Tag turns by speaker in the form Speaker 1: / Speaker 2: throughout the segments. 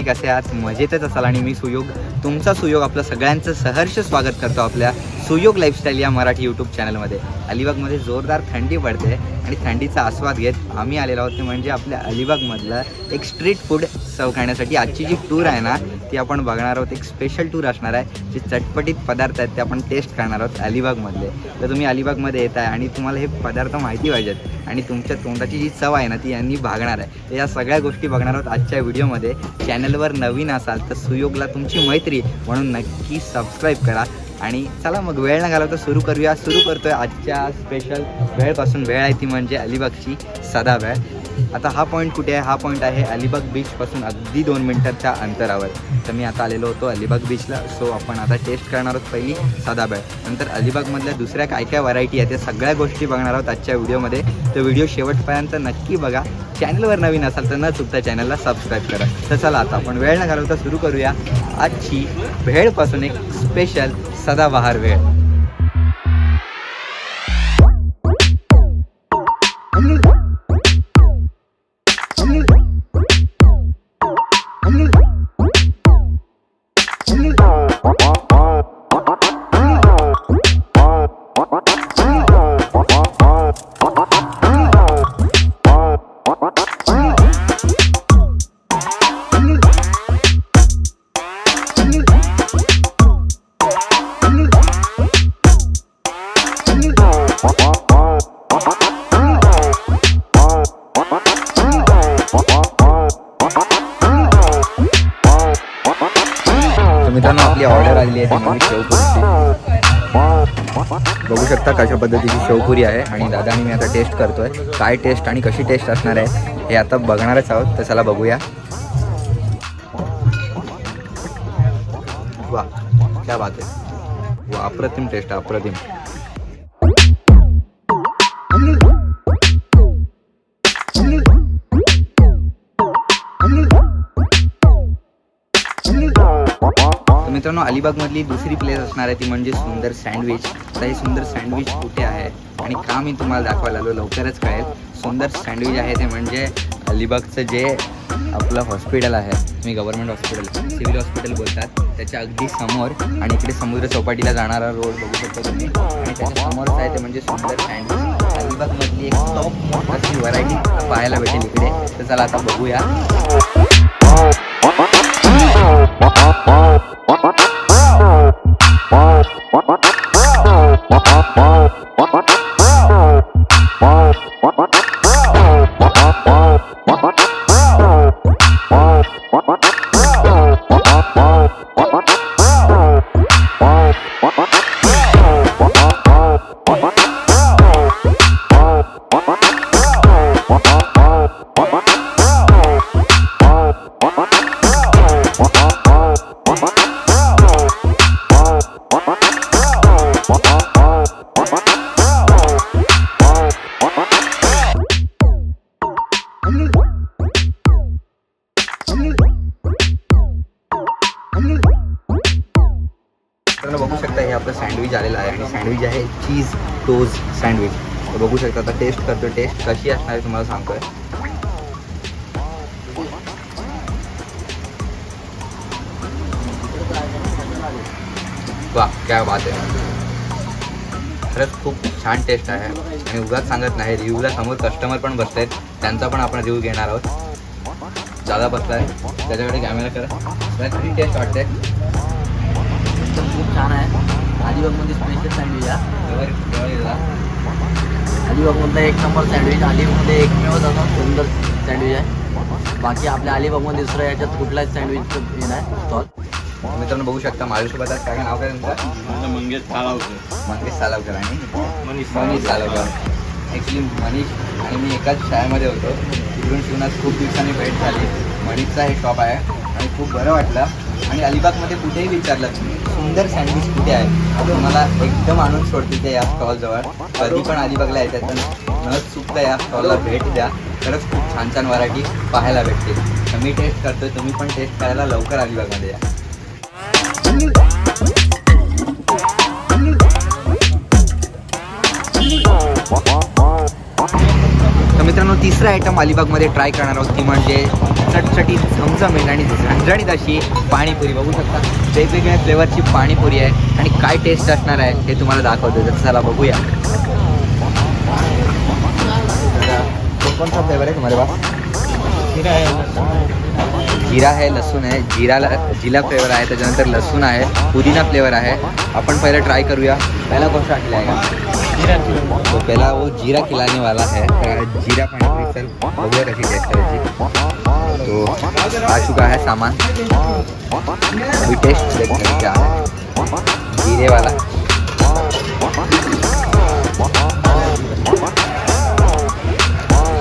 Speaker 1: मंडळी कसे आहात मजेतच असाल आणि मी सुयोग तुमचा सुयोग आपलं सगळ्यांचं सहर्ष स्वागत करतो आपल्या सुयोग लाईफस्टाईल या मराठी यूट्यूब चॅनलमध्ये अलिबागमध्ये जोरदार थंडी पडते आणि थंडीचा आस्वाद घेत आम्ही आलेलो आहोत. ते म्हणजे आपल्या अलिबागमधलं एक स्ट्रीट फूड सर्व करण्यासाठी आजची जी टूर आहे ना ती आपण बघणार आहोत. एक स्पेशल टूर असणार आहे. जे चटपटीत पदार्थ आहेत ते आपण टेस्ट करणार आहोत अलिबागमधले. तर तुम्ही अलिबागमध्ये येत आहे आणि तुम्हाला हे पदार्थ माहिती पाहिजेत. आणि तुमच्या तोंडाची जी चव आहे ना ती यांनी भागणार आहे. तर या सगळ्या गोष्टी बघणार आहोत आजच्या व्हिडिओमध्ये चॅनल चॅनलवर नवीन असाल तर सुयोगला तुमची मैत्री म्हणून नक्की सबस्क्राईब करा. आणि चला मग वेळ न घालवता सुरू करूया. सुरू करतोय आजच्या स्पेशल वेळपासून. वेळ आहे ती म्हणजे अलिबागची सदा वेळ आता हा पॉईंट कुठे आहे? हा पॉईंट आहे अलिबाग बीचपासून अगदी दोन मिनटाच्या अंतरावर. तर मी आता आलेलो होतो अलिबाग बीचला सो आपण आता टेस्ट करणार आहोत पहिली साधा बेळ नंतर अलिबागमधल्या दुसऱ्या काय काय व्हरायटी आहेत त्या सगळ्या गोष्टी बघणार आहोत आजच्या व्हिडिओमध्ये. तर व्हिडिओ शेवटपर्यंत नक्की बघा. चॅनलवर नवीन असाल तर न चुकता चॅनलला सबस्क्राईब करा. तर चला आता आपण वेळ न घालवता सुरू करूया. आजची भेळपासून एक स्पेशल सदाबहार वेळ. बघू शकता कशा पद्धतीची शेवपुरी आहे आणि दादा मी आता टेस्ट करतोय. काय टेस्ट आणि कशी टेस्ट असणार आहे हे आता बघणारच आहोत. तर चला बघूया. वा क्या बात आहे. वा अप्रतिम टेस्ट अप्रतिम. मित्रांनो अलिबागमधली दुसरी प्लेस असणार आहे ती म्हणजे सुंदर सँडविच आता हे सुंदर सँडविच कुठे आहे आणि का मी तुम्हाला दाखवायला आलो? लवकरच कळेल. सुंदर सँडविच आहे ते म्हणजे अलिबागचं जे आपलं हॉस्पिटल आहे. तुम्ही गव्हर्नमेंट हॉस्पिटल सिव्हिल हॉस्पिटल बोलतात. त्याच्या अगदी समोर आणि इकडे समुद्र चौपाटीला जाणारा रोड बघू शकता तुम्ही. आणि त्याच्या समोरच आहे ते म्हणजे सुंदर सँडविच अलिबागमधली एक टॉप अशी व्हरायटी पाहायला भेटेल इकडे. तर चला आता बघूया. बघू शकता हे आपलं सँडविच आलेलं आहे आणि सँडविच आहे चीज़ टोज सँडविच बघू शकता आता टेस्ट करतो टेस्ट कशी असणार आहे तुम्हाला सांगतोय. काय बात आहे खरंच खूप छान टेस्ट आहे. आणि उगाच सांगत नाही रिव्ह्यूला समोर कस्टमर पण बसत आहेत त्यांचा पण आपण रिव्ह्यू घेणार आहोत. दादा बसलाय त्याच्याकडे कॅमेरा करा. कशी टेस्ट वाटते
Speaker 2: खूप छान आहे. अलिबागमध्ये स्पेशल सँडविच आहे. अलिबागमधला एक नंबर सँडविच अलिबागमध्ये एकमेव असा सुंदर सँडविच आहे. बाकी आपल्या अलिबागमध्ये दुसऱ्या याच्यात कुठलाच सँडविच नाही. स्टॉल
Speaker 1: मित्रांनो बघू शकता माझ्यासोबत आज काय नाव काय तुमचं?
Speaker 3: मंगेश साळावकर
Speaker 1: मंगेश सालवकर आणि?
Speaker 3: मनीष
Speaker 1: मनीष सालवकर. ॲक्च्युली मनीष आणि मी एकाच शाळेमध्ये होतो. तिकडून शिवनाथ खूप दिवसांनी भेट झाली. मनीषचा हे शॉप आहे आणि खूप बरं वाटलं. आणि अलिबागमध्ये कुठेही विचारलं सुंदर सँडविच कुठे आहे? तुम्हाला एकदम आणून सोडतील ते या स्टॉलजवळ कधी पण अलिबागला येतात तर न चुकता या स्टॉलला भेट द्या. खरंच खूप छान छान व्हरायटी पाहायला भेटतील. तर मी टेस्ट करतोय तुम्ही पण टेस्ट करायला लवकर अलिबागमध्ये या. तर मित्रांनो तिसरं आयटम अलिबागमध्ये ट्राय करणार आहोत ती म्हणजे चटचटीत झमझमीत आणि झणझणीत अशी पाणीपुरी. बघू शकता वेगवेगळ्या फ्लेवरची पाणीपुरी आहे आणि काय टेस्ट असणार आहे हे तुम्हाला दाखवतो तर चला बघूया. कोणता फ्लेवर आहे तुम्हाला पास जिरा आहे लसूण आहे जिरा जिला फ्लेवर आहे त्याच्यानंतर लसूण आहे पुदिना फ्लेवर आहे। आपण पहिलं ट्राय करूया। पहिला कौन खिलाएगा तो पहला वो जीरा खिलाने वाला है जीरा पानी सर टेस्ट तो आ चुका है सामान. अभी टेस्ट देखते हैं क्या है. जीरे वाला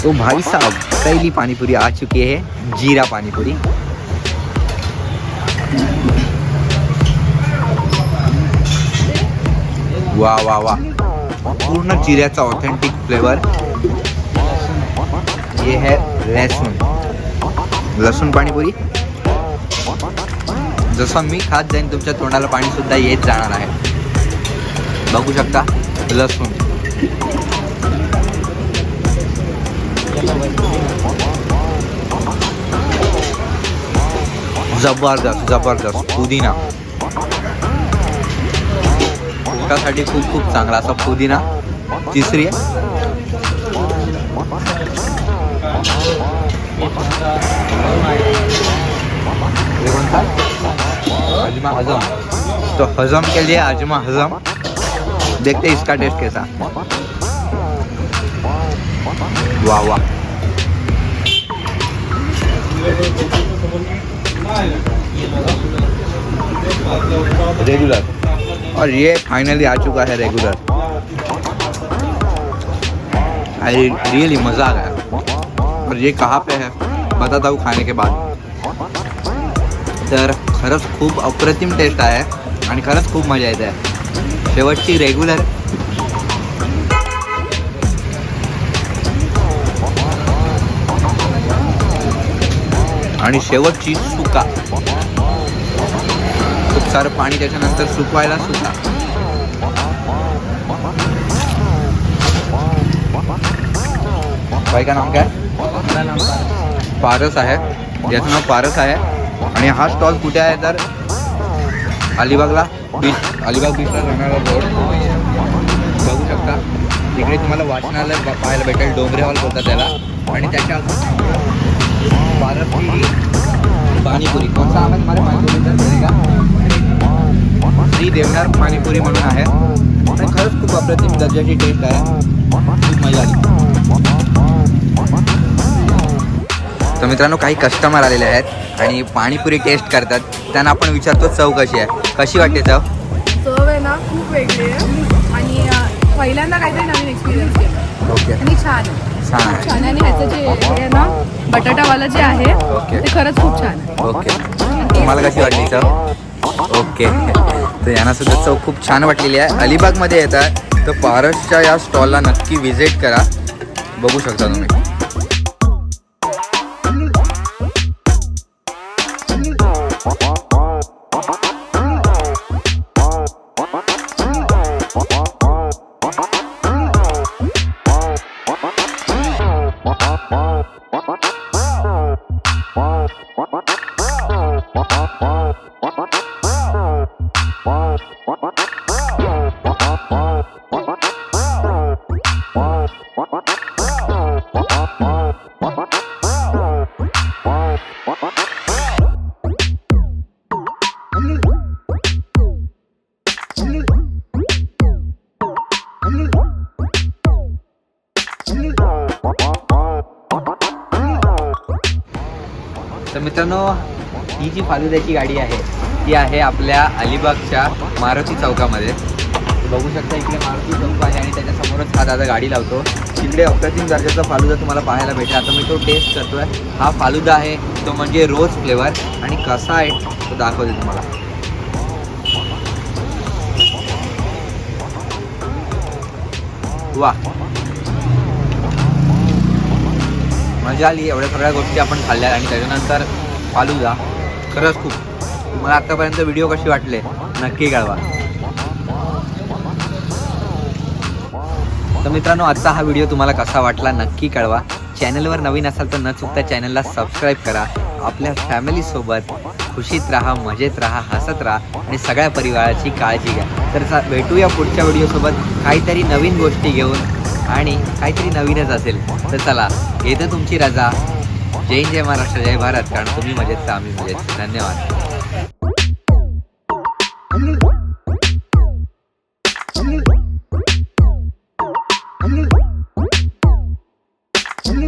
Speaker 1: तो भाई साहब पहली पानीपुरी आ चुकी है जीरा पानीपुरी। वाह वाह वाह। पूर्ण जिऱ्याचा ऑथेंटिक फ्लेवर ये है लहसुन। लसूण पाणीपुरी जसं मी खात जाईन तुमच्या तोंडाला पाणी सुद्धा येत जाणार आहे. बघू शकता लसूण ज़बरदस्त ज़बरदस्त. पुदिना. पोटासाठी खूप खूप चांगला असा पुदिना. तिसरी? अजमा हजम. तो हजम के लिए अजमा हजम. देखते इसका टेस्ट कैसा? वाह वाह। रेगुलर और ये फाइनली आ चुका है रेगुलर आई रियली मज़ा आ गया। और ये कहाँ पे है? बताता हूँ खाने के बाद। तर खरंच खूप अप्रतिम टेस्ट आहे आणि खरंच खूप मज़ा येते शेवटची रेग्युलर आणि शेवटची सुका. खूप सारं पाणी त्याच्यानंतर सुकवायला सुका बाई का नाव काय? पारस आहे. याचं नाव पारस आहे. आणि हा स्टॉल कुठे आहे तर? अलिबागला. बीच अलिबाग बीचला जाणारा रोड बघू शकता. तिकडे तुम्हाला वाचनालय पाहायला भेटेल. डोंगरेवाल बोलतात त्याला. आणि त्याच्या पाणीपुरी. कोणता आवाज मला पाणीपुरी का श्री देवनार पाणीपुरी म्हणून आहे. आणि खरंच खूप अप्रतिम दर्जाची टेस्ट आहे. खूप मजा आली. तर मित्रांनो काही कस्टमर आलेले आहेत आणि पाणीपुरी टेस्ट करतात. त्यांना आपण विचारतो चव कशी आहे? कशी वाटते चव?
Speaker 4: चव आहे ना खूप वेगळी आहे. आणि पहिल्यांदा काहीतरी नवीन एक्सपिरियन्स
Speaker 1: ओके.
Speaker 4: आणि छान आहे.
Speaker 1: छान आहे.
Speaker 4: छान आहे. आणि ह्याचं जे हे आहे ना बटाटावाला जे आहे
Speaker 1: ओके.
Speaker 4: ते खरंच खूप छान आहे.
Speaker 1: ओके. तुम्हाला कशी वाटली चव? ओके. तर यांना सुद्धा चव खूप छान वाटलेली आहे. अलिबागमध्ये येत आहे. तर पारसच्या या स्टॉलला नक्की व्हिजिट करा. बघू शकता तुम्ही. मित्रांनो ही जी फालुद्याची गाडी आहे ती आहे आपल्या अलिबागच्या मारुती चौकामध्ये. बघू शकता इकडे मारुती चौक आहे आणि त्याच्यासमोरच हा दादा गाडी लावतो. तिकडे अप्रतिम दर्जाचा फालुदा तुम्हाला पाहायला भेटेल. आता मी तो टेस्ट करतोय. हा फालुदा आहे तो म्हणजे रोज फ्लेवर आणि कसा आहे तो दाखवते तुम्हाला. वा मजा आली. एवढ्या सगळ्या गोष्टी आपण खाल्ल्या आणि त्याच्यानंतर फालुदा खरंच खूप. तुम्हाला आत्तापर्यंत व्हिडिओ कशी वाटले? नक्की कळवा. तर मित्रांनो आजचा हा व्हिडिओ तुम्हाला कसा वाटला नक्की कळवा. चॅनलवर नवीन असाल तर न चुकता चॅनलला सबस्क्राईब करा. आपल्या फॅमिलीसोबत खुशीत राहा मजेत राहा हसत राहा आणि सगळ्या परिवाराची काळजी घ्या. तर भेटूया पुढच्या व्हिडिओसोबत काहीतरी नवीन गोष्टी घेऊन आणि काहीतरी नवीनच असेल तर चला येतं तुमची रजा. जय हिंद, जय महाराष्ट्र जय भारत. कारण तुम्ही मजेत तर आम्ही मजेत. धन्यवाद.